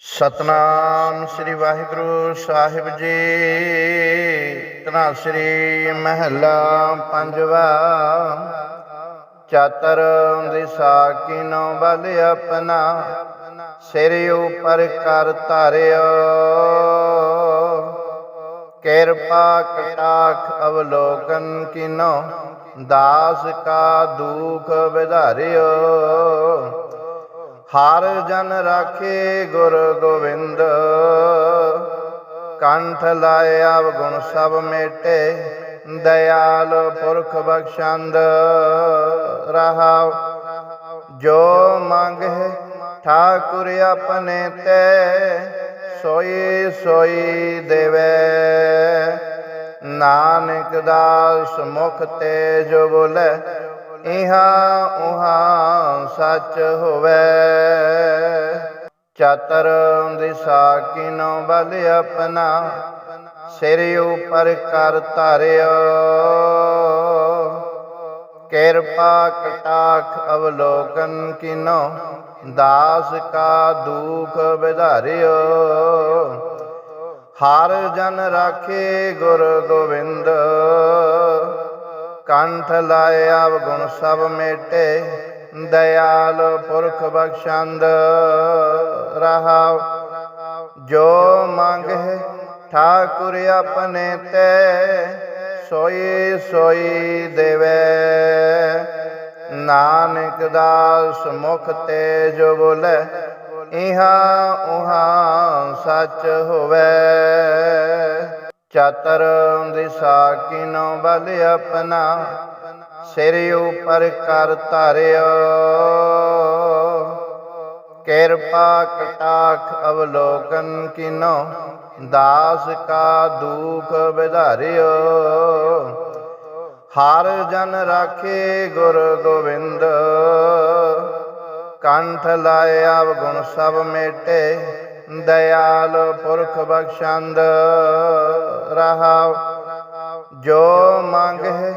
ਸਤਨਾਮ ਸ੍ਰੀ ਵਾਹਿਗੁਰੂ ਸਾਹਿਬ ਜੀ। ਤਨਾ ਸ੍ਰੀ ਮਹਿਲਾ ਪੰਜਵਾ। ਚਾਤਰ ਦਿਸਾ ਨੋ ਬਲ ਆਪਣਾ। ਸਿਰ ਉਪਰ ਕਰ ਧਾਰਿਓ। ਕਿਰਪਾ ਕਟਾਖ ਅਵਲੋਕਨ ਕੀਨੋ। ਦਾਸ ਕਾ ਦੁਖ ਵਿਧਾਰਿਓ। ਹਰ ਜਨ ਰਾਖੇ ਗੁਰ ਗੋਬਿੰਦ। ਕੰਠ ਲਾਏ ਆਵ ਗੁਣ ਸਭ ਮੇਟੇ, ਦਇਆਲ ਪੁਰਖ ਬਖਸ਼ੰਦ। ਰਹਾਉ, ਜੋ ਮੰਗੇ ਠਾਕੁਰ ਆਪਣੇ ਤੇ, ਸੋਈ ਸੋਈ ਦੇਵੇ। ਨਾਨਕ ਦਾਸ ਮੁਖ ਤੇ ਜੋ ਬੋਲੇ ਇਹਾਂ ਉਹਾਂ ਸੱਚ ਹੋਵੇ। ਚਾਤਰ ਦਿਸਾ ਕੀਨੋ ਬਲ ਆਪਣਾ, ਸਿਰ ਉਪਰ ਕਰ ਧਾਰਿਓ। ਕਿਰਪਾ ਕਟਾਖ ਅਵਲੋਕਨ ਕੀਨੋ, ਦਾਸ ਕਾ ਦੁਖ ਵਿਧਾਰਿਓ। ਹਰ ਜਨ ਰਾਖੇ ਗੁਰ ਗੋਬਿੰਦ ਕੰਠ ਲਾਏ ਗੁਣ ਸਭ ਮੇਟੇ, ਦਇਆਲ ਪੁਰਖ ਬਖਸ਼ੰਦ ਰਹਾਉ। ਜੋ ਮੰਗੇ ਠਾਕੁਰ ਆਪਣੇ ਤੇ, ਸੋਈ ਸੋਈ ਦੇਵੇ। ਨਾਨਕ ਦਾਸ ਮੁਖ ਤੇ ਜੋ ਬੋਲੇ, ਇਹਾਂ ਉਹਾਂ ਸੱਚ ਹੋਵੇ। ਚਾਤਰ ਦਿਸਾ ਕੀਨੋ ਬਲ ਆਪਣਾ ਸਿਰ ਉਪਰ ਕਰ ਧਾਰਿਓ ਕਿਰਪਾ ਕਟਾਖ ਅਵਲੋਕਨ ਕੀਨੋ, ਦਾਸ ਕਾ ਦੁਖ ਵਿਧਾਰਿਓ ਹਰ ਜਨ ਰਾਖੇ ਗੁਰ ਗੋਬਿੰਦ, ਕੰਠ ਲਾਏ ਆਵ ਗੁਣ ਸਭ ਮੇਟੇ। ਦਇਆਲ ਪੁਰਖ ਬਖਸ਼ੰਦ ਰਹਾਉ। ਜੋ ਮੰਗੇ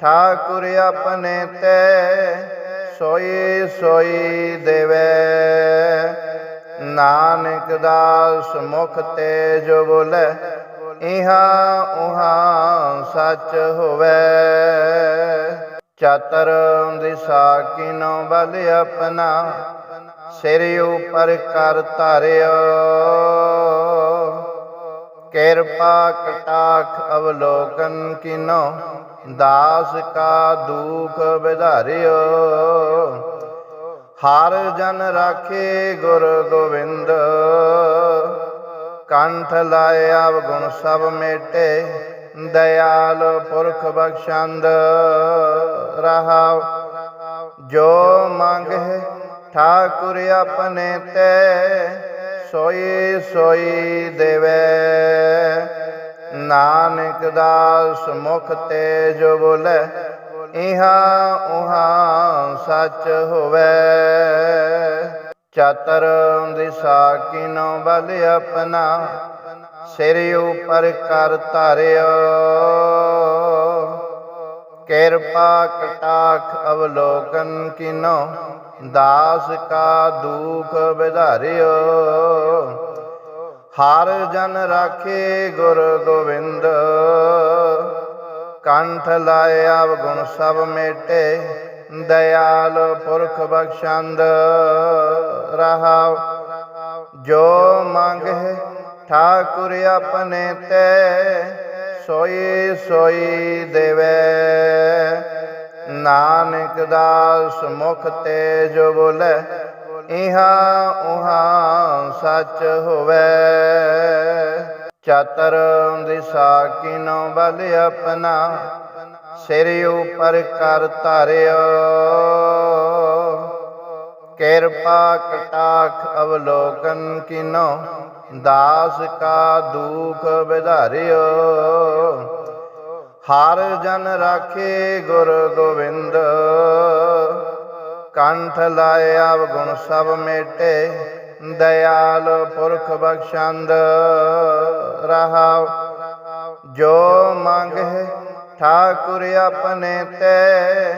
ਠਾਕੁਰ ਆਪਣੇ ਤੇ, ਸੋਈ ਸੋਈ ਦੇਵੇ। ਨਾਨਕ ਦਾਸ ਮੁਖ ਤੇ ਜੋ ਬੋਲੇ, ਇਹਾਂ ਉਹਾਂ ਸੱਚ ਹੋਵੇ। ਚਾਤਰ ਦਿਸਾ ਕੀਨੋ ਬਲ ਆਪਣਾ ਸਿਰ ਉਪਰ ਕਰ ਧਾਰਿਓ ਕਿਰਪਾ ਕਟਾਖ ਅਵਲੋਕਨ ਕੀਨੋ, ਦਾਸ ਕਾ ਦੁਖ ਵਿਧਾਰਿਓ ਹਰ ਜਨ ਰਾਖੇ ਗੁਰ ਗੋਬਿੰਦ, ਕੰਠ ਲਾਇ ਆਵ ਗੁਣ ਸਭ ਮੇਟੇ, ਦਇਆਲ ਪੁਰਖ ਬਖਸ਼ੰਦ, ਰਹਾਉ, ਜੋ ਮੰਗੇ ਠਾਕੁਰ ਆਪਣੇ ਤੇ ਸੋਈ ਸੋਈ ਦੇਵੇ। ਨਾਨਕ ਦਾਸ ਮੁਖ ਤੇ ਜੋ ਬੋਲੇ, ਇਹਾਂ ਉਹਾਂ ਸੱਚ ਹੋਵੇ। ਚਾਤਰ ਦਿਸਾ ਕੀਨੋ ਬਲ ਆਪਣਾ, ਸਿਰ ਉਪਰ ਕਰ ਧਾਰਿਓ। ਕਿਰਪਾ ਕਟਾਖ ਅਵਲੋਕਨ ਕੀਨੋ ਦਾਸ ਕਾ ਦੁਖ ਵਿਧਾਰਿਓ ਹਰ ਜਨ ਰਾਖੇ ਗੁਰ ਗੋਬਿੰਦ। ਕੰਠ ਲਾਇ ਆਵ ਗੁਣ ਸਭ ਮੇਟੇ, ਦਇਆਲ ਪੁਰਖ ਬਖਸ਼ੰਦ। ਰਹਾਉ, ਜੋ ਮੰਗੇ ਠਾਕੁਰ ਆਪਣੇ ਤੇ, ਸੋਈ ਸੋਈ ਦੇਵੇ। ਨਾਨਕ ਦਾਸ ਮੁਖ ਤੇ ਜੋ ਬੋਲੇ, ਇਹਾਂ ਉਹਾਂ ਸੱਚ ਹੋਵੇ। ਚਾਤਰ ਦਿਸਾ ਕੀਨੋ ਬਲ ਆਪਣਾ, ਸਿਰ ਉਪਰ ਕਰ ਧਾਰਿਓ। ਕਿਰਪਾ ਕਟਾਖ ਅਵਲੋਕਨ ਕੀਨੋ, ਦਾਸ ਕਾ ਦੁਖ ਵਿਧਾਰਿਓ ਹਰ ਜਨ ਰਾਖੇ ਗੁਰ ਗੋਬਿੰਦ। ਕੰਠ ਲਾਏ ਆਵ ਗੁਣ ਸਭ ਮੇਟੇ, ਦਇਆਲ ਪੁਰਖ ਬਖਸ਼ੰਦ। ਰਹਾਉ, ਜੋ ਮੰਗੇ ਠਾਕੁਰ ਆਪਣੇ ਤੇ,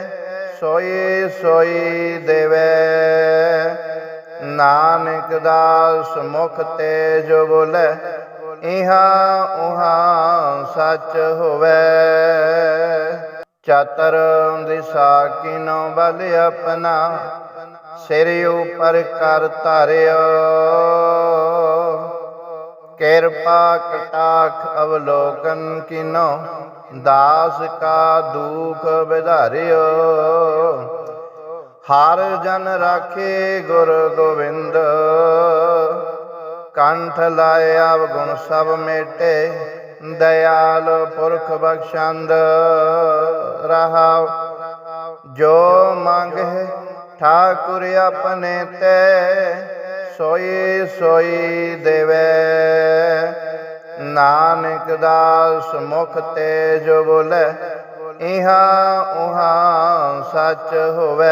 ਸੋਈ ਸੋਈ ਦੇਵੇ। ਨਾਨਕ ਦਾਸ ਮੁਖ ਤੇ ਜੋ ਬੋਲੇ ਇਹਾਂ ਉਹਾਂ ਸੱਚ ਹੋਵੇ। ਚਤਰ ਦਿਸਾ ਕਿਨੋ ਬਲ ਆਪਣਾ, ਸਿਰ ਉਪਰ ਕਰ ਧਾਰਿਓ। ਕਿਰਪਾ ਕਟਾਖ ਅਵਲੋਕਨ ਕਿਨੋ, ਦਾਸ ਕਾ ਦੁਖ ਵਿਧਾਰਿਓ। ਹਰ ਜਨ ਰਾਖੇ ਗੁਰ ਗੋਬਿੰਦ ਕੰਠ ਲਾਇਆ ਗੁਣ ਸਭ ਮੇਟੇ, ਦਇਆਲ ਪੁਰਖ ਬਖਸ਼ੰਦ ਰਹਾਉ। ਜੋ ਮੰਗਹਿ ਠਾਕੁਰ ਆਪਣੇ ਤੇ, ਸੋਈ ਸੋਈ ਦੇਵੇ। ਨਾਨਕ ਦਾਸ ਮੁਖ ਤੇ ਜੋ ਬੋਲੇ, ਇਹਾਂ ਉਹਾਂ ਸੱਚ ਹੋਵੇ।